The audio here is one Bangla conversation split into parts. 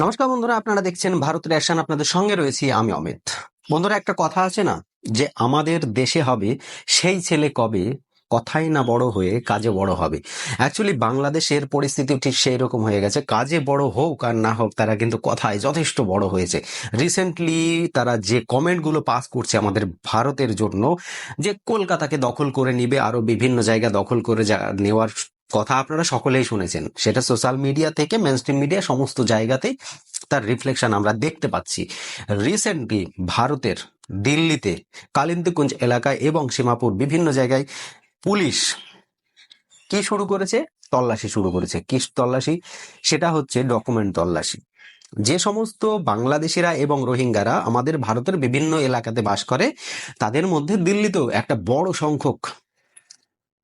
নমস্কার বন্ধুরা, আপনারা দেখছেন ভারত রেশন আপনাদের সঙ্গে রয়েছি আমি অমিত। বন্ধুরা, একটা কথা আছে না, যে আমাদের দেশে হবে, সেই ছেলে কবে? কথাই না বড় হয়ে কাজে বড় হবে। অ্যাকচুয়ালি বাংলাদেশের পরিস্থিতি ঠিক সেই রকম হয়ে গেছে। কাজে বড় হোক আর না হোক, তারা কিন্তু কথায় যথেষ্ট বড় হয়েছে। রিসেন্টলি তারা যে কমেন্টগুলো পাস করছে আমাদের ভারতের জন্য, যে কলকাতাকে দখল করে নিবে, আরও বিভিন্ন জায়গা দখল করে নেওয়ার কথা আপনারা সকলেই শুনেছেন। সেটা সোশ্যাল মিডিয়া থেকে মেনস্ট্রিম মিডিয়া সমস্ত জায়গাতে তার রিফ্লেকশন আমরা দেখতে পাচ্ছি। রিসেন্টলি ভারতের দিল্লিতে কালিন্দীকুঞ্জ এলাকায় এবং সীমাপুর বিভিন্ন জায়গায় পুলিশ কি শুরু করেছে? তল্লাশি শুরু করেছে। কি তল্লাশি? সেটা হচ্ছে ডকুমেন্ট তল্লাশি। যে সমস্ত বাংলাদেশিরা এবং রোহিঙ্গারা আমাদের ভারতের বিভিন্ন এলাকাতে বাস করে, তাদের মধ্যে দিল্লিতেও একটা বড় সংখ্যক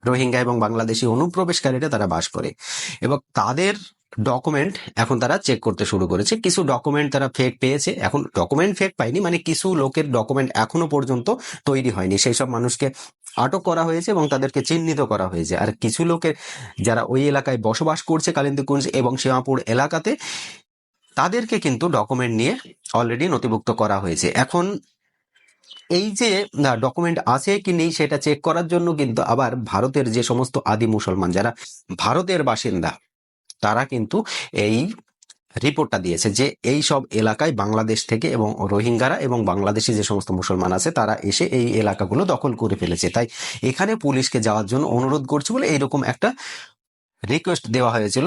রোহিঙ্গা এবং বাংলাদেশি অনুপ্রবেশকারীরা তারা বাস করে। এবং তাদের ডকুমেন্ট এখন তারা চেক করতে শুরু করেছে। কিছু ডকুমেন্ট তারা ফেক পেয়েছে। এখন ডকুমেন্ট ফেক পায়নি মানে কিছু লোকের ডকুমেন্ট এখনও পর্যন্ত তৈরি হয়নি। সেই সব মানুষকে আটক করা হয়েছে এবং তাদেরকে চিহ্নিত করা হয়েছে। আর কিছু লোকের যারা ওই এলাকায় বসবাস করছে কালিন্দীকুঞ্জ এবং সীমাপুর এলাকাতে, তাদেরকে কিন্তু ডকুমেন্ট নিয়ে অলরেডি নথিভুক্ত করা হয়েছে। এখন এই যে ডকুমেন্ট আছে কি নেই সেটা চেক করার জন্য কিন্তু আবার ভারতের যে সমস্ত আদি মুসলমান যারা, ভারতের বাসিন্দা, তারা কিন্তু এই রিপোর্টটা দিয়েছে যে এই সব এলাকায় বাংলাদেশ থেকে এবং রোহিঙ্গারা এবং বাংলাদেশি যে সমস্ত মুসলমান আছে, তারা এসে এই এলাকাগুলো দখল করে ফেলেছে। তাই এখানে পুলিশকে যাওয়ার জন্য অনুরোধ করছে বলে এইরকম একটা রিকোয়েস্ট দেওয়া হয়েছিল।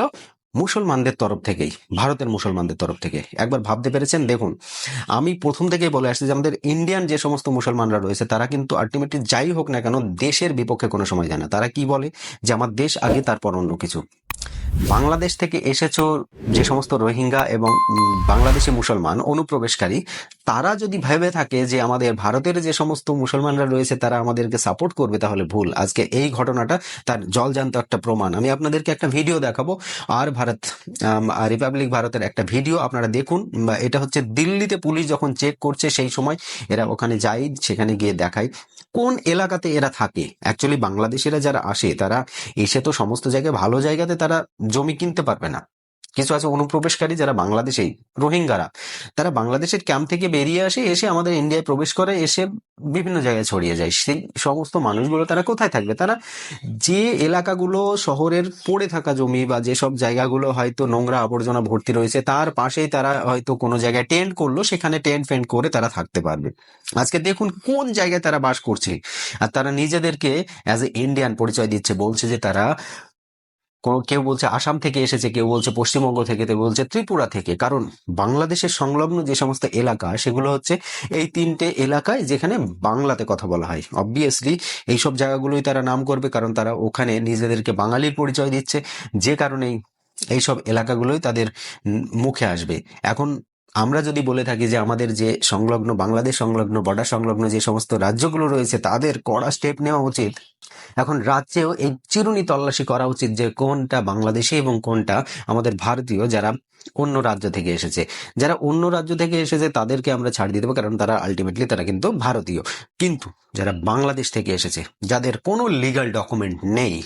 মুসলমানদের তরফ থেকেই, ভারতের মুসলমানদের তরফ থেকে। একবার ভাবতে পেরেছেন? দেখুন, আমি প্রথম থেকেই বলে আসছি যে আমাদের ইন্ডিয়ান যে সমস্ত মুসলমানরা রয়েছে, তারা কিন্তু আলটিমেটলি যাই হোক না কেন দেশের বিপক্ষে কোনো সময় যায় না। তারা কি বলে? যে আমার দেশ আগে, তারপর অন্য কিছু। বাংলাদেশ থেকে এসেছ যে সমস্ত রোহিঙ্গা এবং বাংলাদেশি মুসলমান, অনুপ্রবেশকারী তারা যদি ভেবে থাকে যে আমাদের ভারতের যে সমস্ত মুসলমানরা রয়েছে, তারা আমাদেরকে সাপোর্ট করবে, তাহলে ভুল। আজকে এই ঘটনাটা তার জলজান্ত একটা প্রমাণ। আমি আপনাদেরকে একটা ভিডিও দেখাবো। আর ভারত রিপাবলিক ভারতের একটা ভিডিও আপনারা দেখুন। এটা হচ্ছে দিল্লিতে পুলিশ যখন চেক করছে সেই সময়, এরা ওখানে যায় সেখানে গিয়ে দেখায় কোন এলাকাতে এরা থাকে? অ্যাকচুয়ালি বাংলাদেশিরা যারা আসে, তারা এসে তো সমস্ত জায়গায় ভালো জায়গাতে তারা জমি কিনতে পারবে না। কিছু আছে অনুপ্রবেশকারী যারা বাংলাদেশেই, রোহিঙ্গারা। তারা বাংলাদেশের ক্যাম্প থেকে বেরিয়ে আসে, এসে আমাদের ইন্ডিয়ায় প্রবেশ করে, এসে বিভিন্ন জায়গায় ছড়িয়ে যায়। সেই সমস্ত মানুষগুলো তারা কোথায় থাকবে? তারা যে এলাকাগুলো শহরের পড়ে থাকা জমি বা যেসব জায়গাগুলো হয়তো নোংরা আবর্জনা ভর্তি রয়েছে, তার পাশেই তারা হয়তো কোনো জায়গায় টেন্ট করল, সেখানে টেন্ট ফেন্ট করে তারা থাকতে পারবে। আজকে দেখুন কোন জায়গায় তারা বাস করছে। আর তারা নিজেদেরকে অ্যাজ এ ইন্ডিয়ান পরিচয় দিচ্ছে, বলছে যে তারা কেউ বলছে আসাম থেকে এসেছে, কেউ বলছে পশ্চিমবঙ্গ থেকে, কেউ বলছে ত্রিপুরা থেকে। কারণ বাংলাদেশের সংলগ্ন যে সমস্ত এলাকা, সেগুলো হচ্ছে এই তিনটে এলাকায় যেখানে বাংলাতে কথা বলা হয়। অবভিয়াসলি এইসব জায়গাগুলোই তারা নাম করবে, কারণ তারা ওখানে নিজেদেরকে বাঙালির পরিচয় দিচ্ছে। যে কারণেই এইসব এলাকাগুলোই তাদের মুখে আসবে। এখন আমরা যদি বলে থাকি যে আমাদের যে সংলগ্ন বাংলাদেশ সংলগ্ন, বর্ডার সংলগ্ন যে সমস্ত রাজ্যগুলো রয়েছে, তাদের কড়া স্টেপ নেওয়া উচিত। এখন রাজ্যেও এই চিরুনি তল্লাশি করা উচিত যে কোনটা বাংলাদেশি এবং কোনটা আমাদের ভারতীয় যারা অন্য রাজ্য থেকে এসেছে। যারা অন্য রাজ্য থেকে এসেছে, তাদেরকে আমরা ছাড় দেবো কারণ তারা আলটিমেটলি তারা কিন্তু ভারতীয়। কিন্তু যারা বাংলাদেশ থেকে এসেছে, যাদের কোনো লিগাল ডকুমেন্ট নেই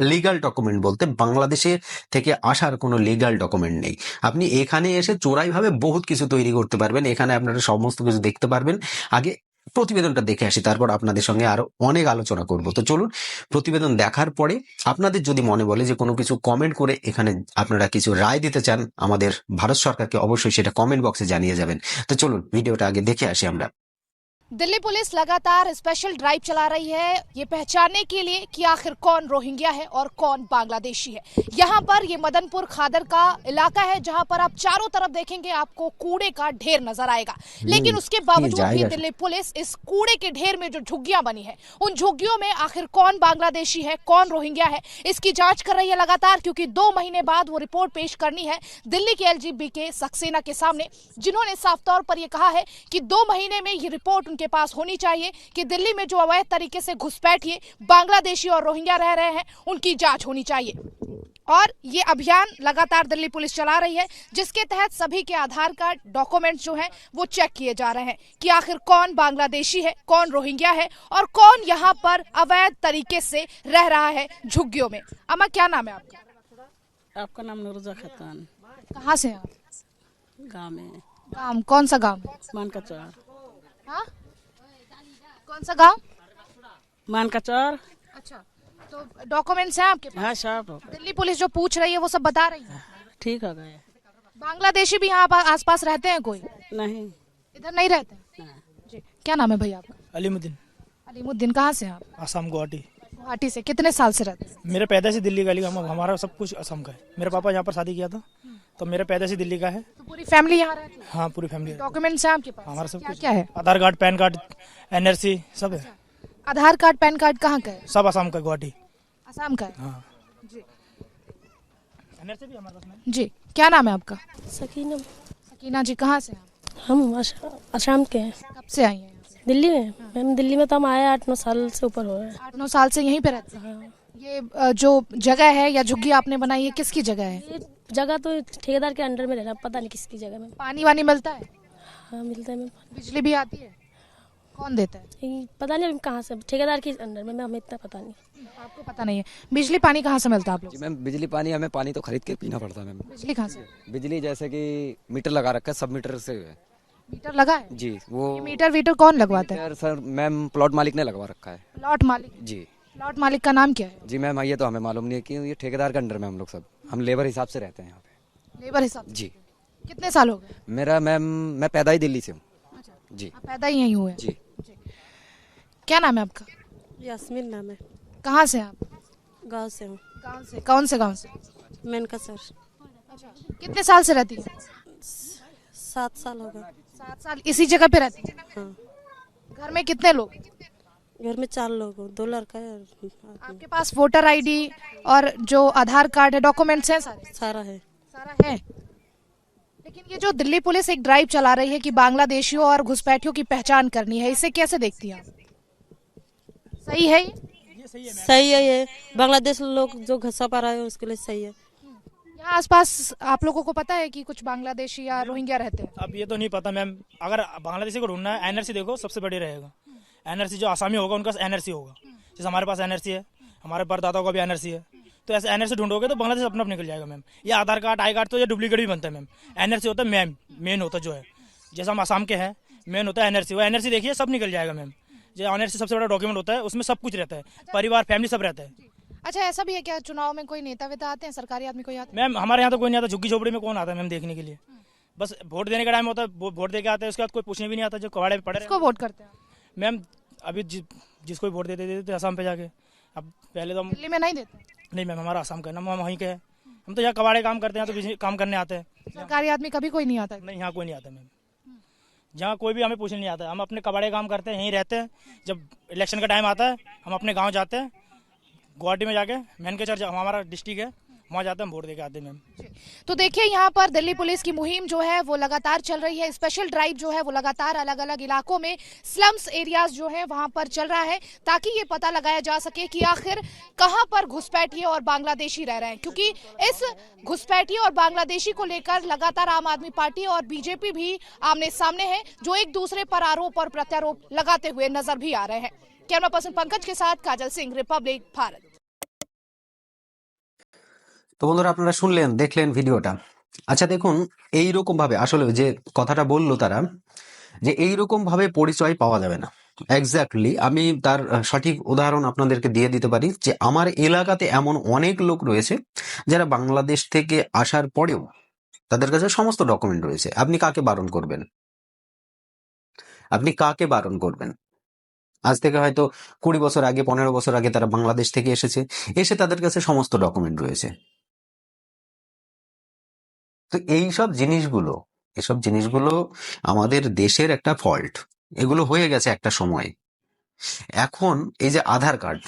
লিগাল ডকুমেন্ট বলতে বাংলাদেশের থেকে আসার কোনো লিগাল ডকুমেন্ট নেই। আপনি এখানে এসে চোরাইভাবে বহুত কিছু তৈরি করতে পারবেন। এখানে আপনারা সমস্ত কিছু দেখতে পারবেন। আগে প্রতিবেদনটা দেখে আসি, তারপর আপনাদের সঙ্গে আরও অনেক আলোচনা করব। তো চলুন, প্রতিবেদন দেখার পরে আপনাদের যদি মনে বলে যে কোনো কিছু কমেন্ট করে এখানে আপনারা কিছু রায় দিতে চান, আমাদের ভারত সরকারকে অবশ্যই সেটা কমেন্ট বক্সে জানিয়ে যাবেন। তো চলুন, ভিডিওটা আগে দেখে আসি আমরা। दिल्ली पुलिस लगातार स्पेशल ड्राइव चला रही है। ये पहचानने के लिए कि आखिर कौन रोहिंग्या है और कौन बांग्लादेशी है। यहाँ पर ये मदनपुर खादर का इलाका है जहाँ पर आप चारों तरफ़ देखेंगे आपको कूड़े का ढेर नज़र आएगा। लेकिन उसके बावजूद भी दिल्ली पुलिस इस कूड़े के ढेर में जो झुग्गियाँ बनी है उन झुग्गियों में आखिर कौन बांग्लादेशी है कौन रोहिंग्या है इसकी जाँच कर रही है लगातार क्योंकि दो महीने बाद वो रिपोर्ट पेश करनी है दिल्ली के एलजीबी के सक्सेना के सामने जिन्होंने साफ़ तौर पर यह कहा है कि दो महीने में ये रिपोर्ट उनके पास होनी चाहिए कि दिल्ली में जो अवैध तरीके से घुसपैठिए बांग्लादेशी और रोहिंग्या रह रहे हैं उनकी जाँच होनी चाहिए। और ये अभियान लगातार दिल्ली पुलिस चला रही है जिसके तहत सभी के आधार कार्ड डॉक्यूमेंट्स जो हैं वो चेक किए जा रहे हैं कि आखिर कौन बांग्लादेशी है कौन रोहिंग्या है और कौन यहाँ पर अवैध तरीके से रह रहा है झुग्गियों में। अमा क्या नाम है आपका? आपका नाम नूरजा खातून। कहाँ से हैं आप? गाँव में। गाँव कौन सा गाँव? मान का चौर हाँ? कौन सा गाँव? मान का चौर अच्छा तो डॉक्यूमेंट्स हैं आपके पास? हाँ सब हो दिल्ली पुलिस जो पूछ रही है वो सब बता रही है? ठीक है गए। बांग्लादेशी भी यहाँ आस पास रहते हैं कोई? नहीं। इधर नहीं रहते? हाँ। जी क्या नाम है भैया आपका? अलीमुद्दीन। अलीमुद्दीन कहाँ से आप? आसाम गुवाहाटी। गुवाहाटी से? कितने साल से रहते हैं? मेरे पैदा से दिल्ली का हम हमारा सब कुछ असम का है। मेरे पापा यहाँ पर शादी किया था तो मेरे पैदा से दिल्ली का है। तो पूरी फैमिली यहाँ रहती है? हाँ पूरी फैमिली डॉक्यूमेंट्स हैं। आपके पास? हमारा सब क्या कुछ क्या है? Aadhaar card PAN card NRC सब है। आधार कार्ड पैन कार्ड कहाँ का है? सब आसाम का गुवाहाटी। असम का है? हाँ। जी। एनआरसी भी हमारे पास में? जी। क्या नाम है आपका? सकीना। सकीना जी कहाँ से आप? हम आसाम के हैं। कब से आई हैं? दिल्ली में? मैम दिल्ली में तो हम आए आठ नौ साल से ऊपर हो रहे हैं। आठ नौ साल से यहीं पे रहते हैं। ये जो जगह है या झुग्गी आपने बनाई है किसकी जगह है? जगह तो ठेकेदार के अंडर में रह रहा पता नहीं किसकी जगह में। पानी वानी मिलता है? हाँ मिलता है मैम। बिजली भी आती है? कौन देता है? पता नहीं कहाँ से ठेकेदार के अंडर में मैं हमें इतना पता नहीं। आपको पता नहीं है। बिजली पानी कहाँ से मिलता है आप लोग? मैम बिजली पानी हमें पानी तो खरीद के पीना पड़ता है मैम। बिजली कहाँ से? बिजली जैसे कि मीटर लगा रखा है सब मीटर से है। मीटर लगा है? जी वो मीटर वीटर कौन लगवाता है? मीटर सर मैम प्लॉट मालिक ने लगवा रखा है। लॉट मालिक? जी। लॉट मालिक का नाम क्या है? जी मैम ये तो हमें मालूम नहीं है कि ये ठेकेदार के अंडर में हम लोग सब हम लेबर हिसाब से रहते हैं यहाँ पे। लेबर हिसाब से? जी। कितने साल हो गए? मेरा मैम मैं पैदा ही दिल्ली से हूँ। जी। आप पैदा ही यहीं हुए हैं। जी। क्या नाम है आपका? यास्मीन नाम है। कहाँ से आप? गाँव से हूँ। गाँव से। कौन से गाँव से? मेनका सर। कितने साल से रहती है? सात साल हो गए। सात साल इसी जगह पे रहती? है। हाँ घर में कितने लोग? घर में चार लोग हो दो लड़का है और आपके पास वोटर आईडी और जो आधार कार्ड है डॉक्यूमेंट्स हैं सारे? सारा है। सारा है। लेकिन ये जो दिल्ली पुलिस एक ड्राइव चला रही है कि बांग्लादेशियों और घुसपैठियों की पहचान करनी है इसे कैसे देखती हैं सही है ये? सही है ये। बांग्लादेश लोग जो घसा पा रहे है उसके लिए सही है। यहाँ आसपास आप लोगों को पता है कि कुछ बांग्लादेशी या रोहिंग्या रहते हैं? अब ये तो नहीं पता मैम। अगर बांग्लादेशी को ढूंढना है एनआरसी देखो सबसे बड़ी रहेगा। एनआरसी जो आसामी होगा उनका एनआरसी होगा। जैसे हमारे पास एनआरसी है हमारे परदाताओं का भी एनआरसी है। तो ऐसे एनआरसी ढूंढोगे तो बांग्लादेश अपना निकल जाएगा मैम। ये आधार कार्ड आई कार्ड तो ये डुप्लीकेट भी बनता है मैम। एनआरसी होता है मैम मेन होता है जो है। जैसे हम आसाम के हैं मेन होता है एनआरसी। वो एनआरसी देखिए सब निकल जाएगा मैम। जो एनआरसी सबसे बड़ा डॉक्यूमेंट होता है उसमें सब कुछ रहता है। परिवार फैमिली सब रहता है। अच्छा ऐसा भी है क्या? चुनाव में कोई नेता वेता आते हैं? सरकारी आदमी कोई आते मैम हमारे यहाँ तो कोई नहीं आता झुग्गी झोपड़ी में कौन आता है मैम देखने के लिए? बस वोट देने का टाइम होता है वोट दे के आते हैं उसके बाद कोई पूछने भी नहीं आता जो कवाड़े में पड़े किसको वोट करते हैं? मैम अभी जि, जिसको भी वोट देते देते आसाम पे जाके। अब पहले तो हम दिल्ली में नहीं देते? नहीं मैम हमारा आसाम का है, ना हम वहीं के हैं। हम तो यहाँ कबाड़े काम करते हैं तो काम करने आते हैं। सरकारी आदमी कभी कोई नहीं आता? नहीं यहाँ कोई नहीं आता मैम। जहाँ कोई भी हमें पूछने नहीं आता। हम अपने कबाड़े काम करते हैं यहीं रहते हैं। जब इलेक्शन का टाइम आता है हम अपने गाँव जाते हैं। गुवाहाटी में जाके, मैन के चर्च, हमारा डिस्ट्रिक्ट है, वहाँ जाते हैं वोट दे के आते हैं तो देखिए, यहाँ पर दिल्ली पुलिस की मुहिम जो है, वो लगातार चल रही है। स्पेशल ड्राइव जो है, वो लगातार अलग अलग इलाकों में, स्लम्स एरियाज़ जो है, वहाँ पर चल रहा है, ताकि ये पता लगाया जा सके कि आखिर कहाँ पर घुसपैठिए और बांग्लादेशी रह रहे हैं। क्योंकि इस घुसपैठिए और बांग्लादेशी को लेकर लगातार आम आदमी पार्टी और बीजेपी भी आमने सामने है, जो एक दूसरे पर आरोप और प्रत्यारोप लगाते हुए नज़र भी आ रहे हैं। कैमरा पर्सन पंकज के साथ काजल सिंह रिपब्लिक भारत তো বন্ধুরা আপনারা শুনলেন দেখলেন ভিডিওটা আচ্ছা দেখুন এই রকম ভাবে আসলে যে কথাটা বললো তারা যে এই রকম ভাবে পরিচয় পাওয়া যাবে না এক্স্যাক্টলি আমি তার আহ, সঠিক উদাহরণ আপনাদেরকে দিয়ে দিতে পারি যে আমার এলাকাতে এমন অনেক লোক রয়েছে যারা বাংলাদেশ থেকে আসার পরেও তাদের কাছে সমস্ত ডকুমেন্ট রয়েছে আপনি কাকে বারণ করবেন আপনি কাকে বারণ করবেন আজ থেকে হয়তো কুড়ি বছর আগে, পনেরো বছর আগে তারা বাংলাদেশ থেকে এসেছে। এসে তাদের কাছে সমস্ত ডকুমেন্ট রয়েছে। তো এই সব জিনিসগুলো, এসব জিনিসগুলো আমাদের দেশের একটা ফল্ট এগুলো হয়ে গেছে একটা সময়। এখন এই যে আধার কার্ড,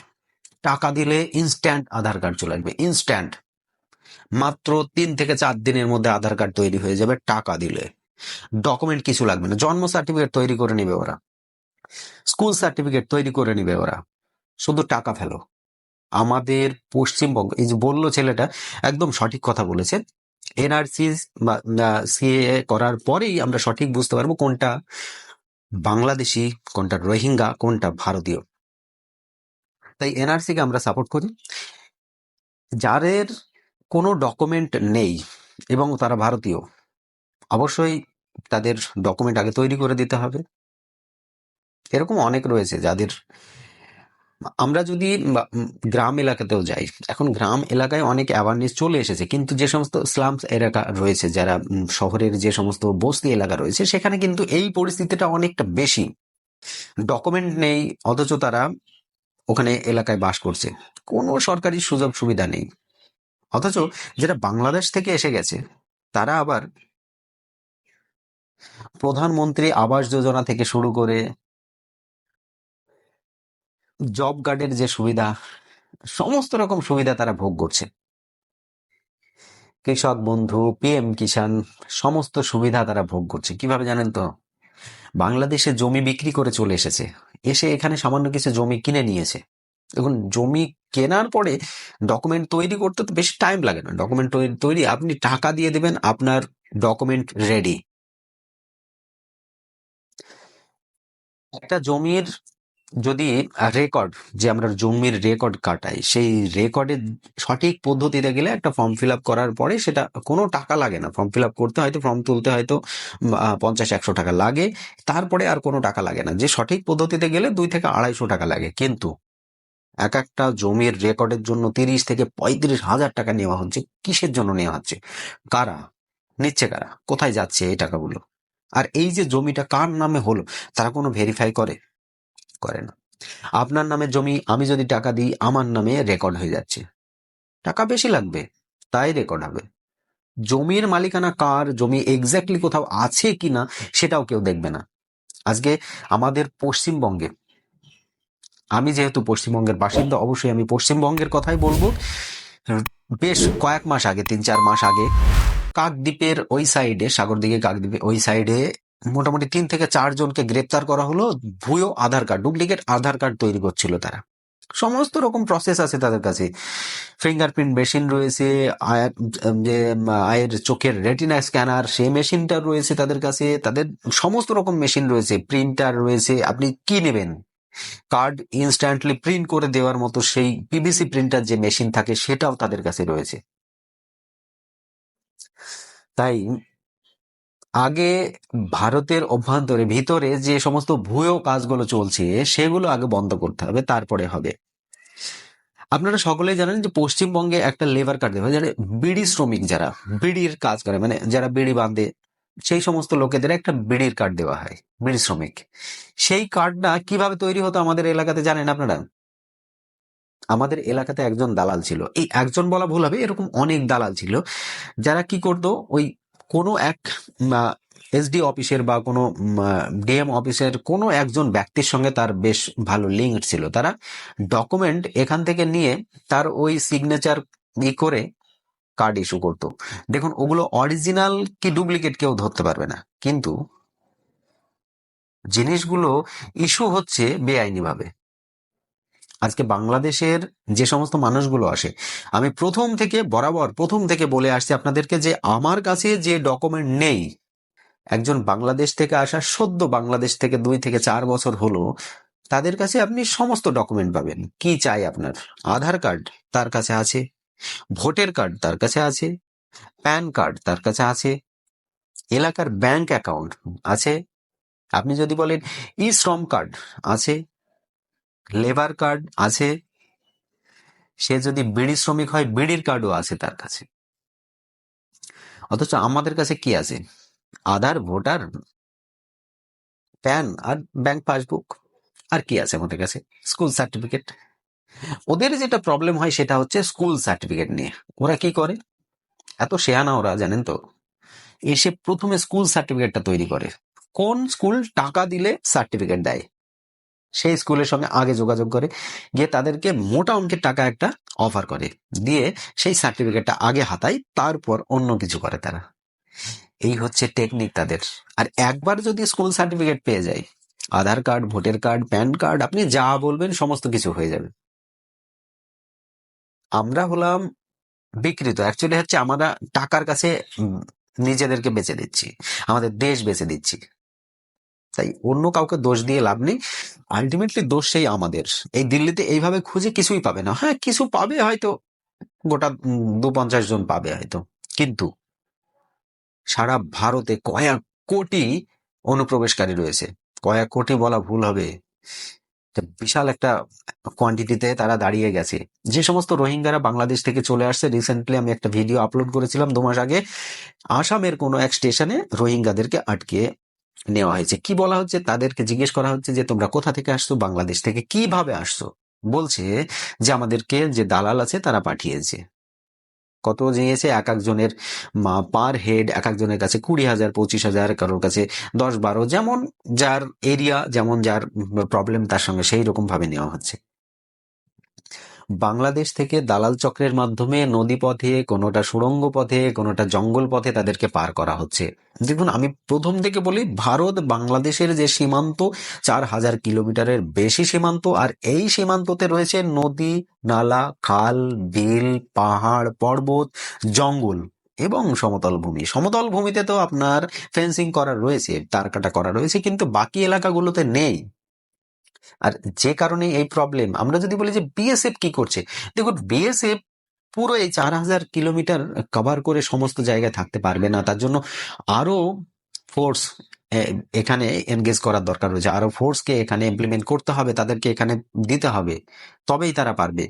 টাকা দিলে ইনস্ট্যান্ট আধার কার্ড চলে আসবে ইনস্ট্যান্ট মাত্র তিন থেকে চার দিনের মধ্যে আধার কার্ড তৈরি হয়ে যাবে টাকা দিলে। ডকুমেন্ট কিছু লাগবে না। জন্ম সার্টিফিকেট তৈরি করে নেবে ওরা। স্কুল সার্টিফিকেট তৈরি করে নিবে ওরা। শুধু টাকা ফেলো। আমাদের পশ্চিমবঙ্গ, এই যে বলল ছেলেটা, একদম সঠিক কথা বলেছে। এনআরসি বা সিএ করার পরেই আমরা সঠিক বুঝতে পারব কোনটা বাংলাদেশি, কোনটা রোহিঙ্গা, কোনটা ভারতীয়। তাই এনআরসি কে আমরা সাপোর্ট করি। যাদের কোনো ডকুমেন্ট নেই এবং তারা ভারতীয়, অবশ্যই তাদের ডকুমেন্ট আগে তৈরি করে দিতে হবে। এরকম অনেক রয়েছে যাদের আমরা যদি গ্রাম এলাকাতেও যাই, এখন গ্রাম এলাকায় অনেক অ্যাওয়ারনেস চলে এসেছে। কিন্তু যে সমস্ত স্লামস এলাকা রয়েছে, যারা শহরের যে সমস্ত বস্তি এলাকা রয়েছে, সেখানে কিন্তু এই পরিস্থিতিটা অনেকটা বেশি। ডকুমেন্ট নেই, অথচ তারা ওখানে এলাকায় বাস করছে। কোনো সরকারি সুযোগ সুবিধা নেই। অথচ যারা বাংলাদেশ থেকে এসে গেছে, তারা আবার প্রধানমন্ত্রী আবাস যোজনা থেকে শুরু করে জব কার্ডের যে সুবিধা, সমস্ত রকম সুবিধা তারা ভোগ করছে। কৃষক বন্ধু পিএম কিষাণ, সমস্ত সুবিধা তারা ভোগ করছে। কীভাবে জানেন তো? বাংলাদেশে জমি বিক্রি করে চলে এসেছে। এসে এখানে সামান্য কিছু জমি কিনে নিয়েছে। এখন জমি কেনার পরে ডকুমেন্ট তৈরি করতে তো বেশি টাইম লাগে না। ডকুমেন্ট তৈরি, আপনি টাকা দিয়ে দেবেন, আপনার ডকুমেন্ট রেডি একটা জমির যদি রেকর্ড যে আমরা জমির রেকর্ড কাটাই, সেই রেকর্ডের সঠিক পদ্ধতিতে গেলে একটা ফর্ম ফিল আপ করার পরে সেটা কোনো টাকা লাগে না। ফর্ম ফিল আপ করতে হয়তো ফর্ম তুলতে হয়তো পঞ্চাশ, একশো টাকা লাগে। তারপরে আর কোনো টাকা লাগে না। যে সঠিক পদ্ধতিতে গেলে দুই থেকে আড়াইশো টাকা লাগে। কিন্তু এক একটা জমির রেকর্ডের জন্য তিরিশ থেকে পঁয়ত্রিশ হাজার টাকা নেওয়া হচ্ছে। কিসের জন্য নেওয়া হচ্ছে? কারা? নিচ্ছে কারা? কোথায় যাচ্ছে এই টাকাগুলো? আর এই যে জমিটা কার নামে হলো, তারা কোনো ভেরিফাই করে? করে না। আপনার নামে জমি, আমি যদি টাকা দিই, আমার নামে রেকর্ড হয়ে যাচ্ছে। টাকা বেশি লাগবে, তাই রেকর্ড হবে। জমির মালিকানা কার, জমি এক্স্যাক্টলি কোথাও আছে কিনা, সেটাও কেউ দেখবে না। আজকে আমাদের পশ্চিমবঙ্গে, আমি যেহেতু পশ্চিমবঙ্গের বাসিন্দা, অবশ্যই আমি পশ্চিমবঙ্গের কথাই বলব। বেশ কয়েক মাস আগে, তিন চার মাস আগে, কাকদ্বীপের ওই সাইডে সাগরদিঘি কাকদ্বীপে ওই সাইডে মোটামুটি তিন থেকে চারজনকে গ্রেপ্তার করা হলো। ভুয়ো Aadhaar card, duplicate Aadhaar card তৈরি করছিল তারা। সমস্ত রকম প্রসেস আছে তাদের কাছে। ফিঙ্গারপ্রিন্ট মেশিন রয়েছে আয়- যে আয়ের চোখের রেটিনা স্ক্যানার সেই মেশিনটা রয়েছে তাদের কাছে। তাদের সমস্ত রকম মেশিন রয়েছে প্রিন্টার রয়েছে, আপনি কি নেবেন? কার্ড ইনস্ট্যান্টলি প্রিন্ট করে দেওয়ার মতো সেই পিভিসি প্রিন্টার যে মেশিন থাকে, সেটাও তাদের কাছে রয়েছে। তাই আগে ভারতের অভ্যন্তরে ভিতরে যে সমস্ত ভুয়ো কাজগুলো চলছে, সেগুলো আগে বন্ধ করতে হবে, তারপরে হবে। আপনারা সকলেই জানেন যে পশ্চিমবঙ্গে একটা লেবার কার্ড দেওয়া যারা বিড়ি শ্রমিক যারা, বিড়ির কাজ করে মানে যারা বিড়ি বাঁধে, সেই সমস্ত লোকেদের একটা বিড়ির কার্ড দেওয়া হয়, বিড়ি শ্রমিক। সেই কার্ডটা কীভাবে তৈরি হতো আমাদের এলাকাতে জানেন আপনারা? আমাদের এলাকাতে একজন দালাল ছিল। এই একজন বলা ভুল হবে, এরকম অনেক দালাল ছিল, যারা কি করতো, ওই কোনো এক এসডি অফিসের বা কোনো ডিএম অফিসের কোনো একজন ব্যক্তির সঙ্গে তার বেশ ভালো লিঙ্ক ছিল। তারা ডকুমেন্ট এখান থেকে নিয়ে তার ওই সিগনেচার ই করে কার্ড ইস্যু করতো। দেখুন, ওগুলো অরিজিনাল কি ডুপ্লিকেট কেউ ধরতে পারবে না। কিন্তু জিনিসগুলো ইস্যু হচ্ছে বেআইনিভাবে। আজকে বাংলাদেশের যে সমস্ত মানুষগুলো আসে, আমি প্রথম থেকে বরাবর প্রথম থেকে বলে আসছি আপনাদেরকে যে আমার কাছে যে ডকুমেন্ট নেই, একজন বাংলাদেশ থেকে আসা সদ্য বাংলাদেশ থেকে দুই থেকে চার বছর হলো, তাদের কাছে আপনি সমস্ত ডকুমেন্ট পাবেন। কি চাই আপনার? আধার কার্ড তার কাছে আছে, ভোটার কার্ড তার কাছে আছে, প্যান কার্ড তার কাছে আছে, এলাকার ব্যাংক অ্যাকাউন্ট আছে, আপনি যদি বলেন ই শ্রম কার্ড আছে লেবার কার্ড আছে। সে যদি বিড়ি শ্রমিক হয়, বিড়ির কার্ডও আছে তার কাছে। অথচ আমাদের কাছে কি আছে? আধার, ভোটার, প্যান আর ব্যাংক পাসবুক। আর কি আছে আমাদের কাছে? School certificate. ওদের যেটা প্রবলেম হয় সেটা হচ্ছে স্কুল সার্টিফিকেট নিয়ে। ওরা কি করে? এত শেয়ানা ওরা, জানেন তো? এসে প্রথমে স্কুল সার্টিফিকেটটা তৈরি করে। কোন স্কুল টাকা দিলে সার্টিফিকেট দেয়? সেই স্কুলের সঙ্গে আগে যোগাযোগ করে, গিয়ে তাদেরকে মোটা অঙ্কের টাকা একটা অফার করে। দিয়ে সেই সার্টিফিকেটটা আগে হাতায়, তারপর অন্য কিছু করে তারা। এই হচ্ছে টেকনিক তাদের। আর একবার যদি স্কুল সার্টিফিকেট পেয়ে যায়, Aadhaar card voter card PAN card আপনি যা বলবেন সমস্ত কিছু হয়ে যাবে। আমরা হলাম বিকৃত। অ্যাকচুয়ালি হচ্ছে আমরা টাকার কাছে নিজেদেরকে বেচে দিচ্ছি। আমাদের দেশ বেচে দিচ্ছি। তাই অন্য কাউকে দোষ দিয়ে লাভ নেই। আলটিমেটলি দোষ সেই আমাদের। এই দিল্লিতে এইভাবে খুঁজে কিছুই পাবে না। হ্যাঁ কিছু পাবে হয়তো। গোটা দু পঞ্চাশ জন পাবে হয়তো। কিন্তু সারা ভারতে কয়েক কোটি অনুপ্রবেশকারী রয়েছে। কয়েক কোটি বলা ভুল হবে। বিশাল একটা কোয়ান্টিটিতে তারা দাঁড়িয়ে গেছে। যে সমস্ত রোহিঙ্গারা বাংলাদেশ থেকে চলে আসছে রিসেন্টলি আমি একটা ভিডিও আপলোড করেছিলাম দু মাস আগে। আসামের কোনো এক স্টেশনে রোহিঙ্গাদেরকে আটকে নেওয়া হয়েছে। কি বলা হচ্ছে? তাদেরকে জিজ্ঞেস করা হচ্ছে যে, তোমরা কোথা থেকে আসছো? বাংলাদেশ থেকে কীভাবে আসছো? বলছে যে, আমাদেরকে যে দালাল আছে, তারা পাঠিয়েছে। কত নিয়েছে এক একজনের মা পার হেড, এক একজনের কাছে কুড়ি হাজার, পঁচিশ হাজার, কারোর কাছে দশ বারো, যেমন যার এরিয়া যেমন যার প্রবলেম তার সঙ্গে সেই রকম ভাবে নেওয়া হচ্ছে। বাংলাদেশ থেকে দালাল চক্রের মাধ্যমে নদী পথে কোনোটা সুড়ঙ্গ পথে কোনোটা জঙ্গল পথে তাদেরকে পার করা হচ্ছে। দেখুন, আমি প্রথম থেকে বলি, ভারত বাংলাদেশের যে সীমান্ত, চার হাজার কিলোমিটারের বেশি সীমান্ত, আর এই সীমান্ততে রয়েছে নদী, নালা, খাল, বিল, পাহাড়, পর্বত, জঙ্গল এবং সমতল ভূমি। সমতল ভূমিতে তো আপনার ফেন্সিং করা রয়েছে তার কাটা করা রয়েছে, কিন্তু বাকি এলাকাগুলোতে নেই। আর যে কারণে এই প্রবলেম আমরা যদি বলি যে বিএসএফ কি করছে? দেখুন বিএসএফ পুরো এই চার হাজার কিলোমিটার কভার করে সমস্ত জায়গায় থাকতে পারবে না। তার জন্য আরও ফোর্স এখানে এনগেজ করার দরকার রয়েছে। আরও ফোর্সকে এখানে ইমপ্লিমেন্ট করতে হবে, তাদেরকে এখানে দিতে হবে। তবেই তারা পারবে।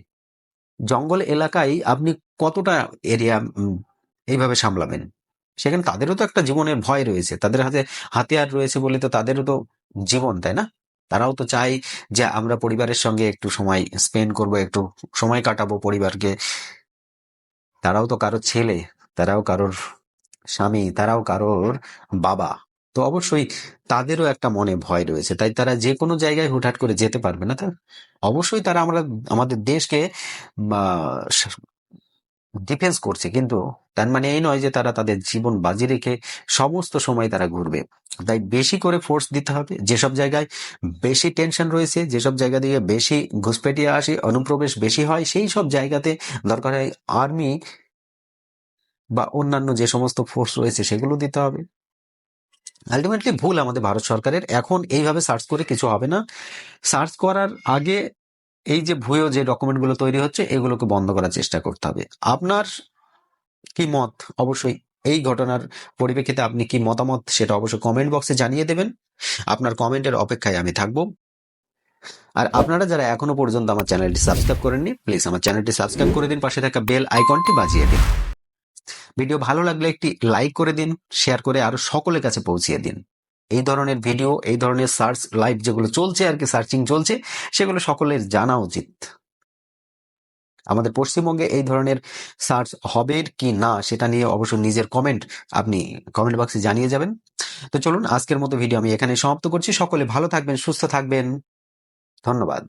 জঙ্গল এলাকায় আপনি কতটা এরিয়া এইভাবে সামলাবেন? সেখানে তাদেরও তো একটা জীবনের ভয় রয়েছে। তাদের হাতে হাতিয়ার রয়েছে বলে তো তাদেরও তো জীবন, তাই না? তারাও তো চায় যে আমরা পরিবারের সঙ্গে একটু সময় স্পেন্ড করব, একটু সময় কাটাবো পরিবারকে। তারাও তো কারোর ছেলে, তারাও কারোর স্বামী, তারাও কারোর বাবা। তো অবশ্যই তাদেরও একটা মনে ভয় রয়েছে। তাই তারা যে কোনো জায়গায় হুটহাট করে যেতে পারবে না তা অবশ্যই তারা আমরা, আমাদের দেশকে ডিফেন্স করছে। কিন্তু তার মানে এই নয় যে তারা তাদের জীবন বাজি রেখে সমস্ত সময় তারা ঘুরবে। তাই বেশি করে ফোর্স দিতে হবে। যেসব জায়গায় বেশি টেনশন রয়েছে, যেসব জায়গা দিয়ে বেশি ঘুষপেটিয়ে আসে, অনুপ্রবেশ বেশি হয়, সেই সব জায়গাতে দরকার হয় আর্মি বা অন্যান্য যে সমস্ত ফোর্স রয়েছে সেগুলো দিতে হবে। আলটিমেটলি ভুল আমাদের ভারত সরকারের। এখন এইভাবে সার্চ করে কিছু হবে না। সার্চ করার আগে এই যে ভুয়ো যে ডকুমেন্টগুলো তৈরি হচ্ছে, এগুলোকে বন্ধ করার চেষ্টা করতে হবে। আপনার কি মত? অবশ্যই এই ঘটনার পরিপ্রেক্ষিতে আপনি কি মতামত সেটা অবশ্যই কমেন্ট বক্সে জানিয়ে দেবেন। আপনার কমেন্টের অপেক্ষায় আমি থাকব। আর আপনারা যারা এখনও পর্যন্ত আমার চ্যানেলটি সাবস্ক্রাইব করেননি প্লিজ আমার চ্যানেলটি সাবস্ক্রাইব করে দিন, পাশে থাকা বেল আইকনটি বাজিয়ে দিন। ভিডিও ভালো লাগলে একটি লাইক করে দিন শেয়ার করে আরও সকলের কাছে পৌঁছিয়ে দিন। এই ধরনের ভিডিও এই ধরনের সার্চ লাইভ যেগুলো চলছে আর কি সার্চিং চলছে, সেগুলো সকলের জানা উচিত। আমাদের পশ্চিমবঙ্গে এই ধরনের সার্চ হবে কি না, সেটা নিয়ে অবশ্য নিজের কমেন্ট আপনি কমেন্ট বক্সে জানিয়ে যাবেন। তো চলুন, আজকের মতো ভিডিও আমি এখানে সমাপ্ত করছি। সকলে ভালো থাকবেন, সুস্থ থাকবেন। ধন্যবাদ।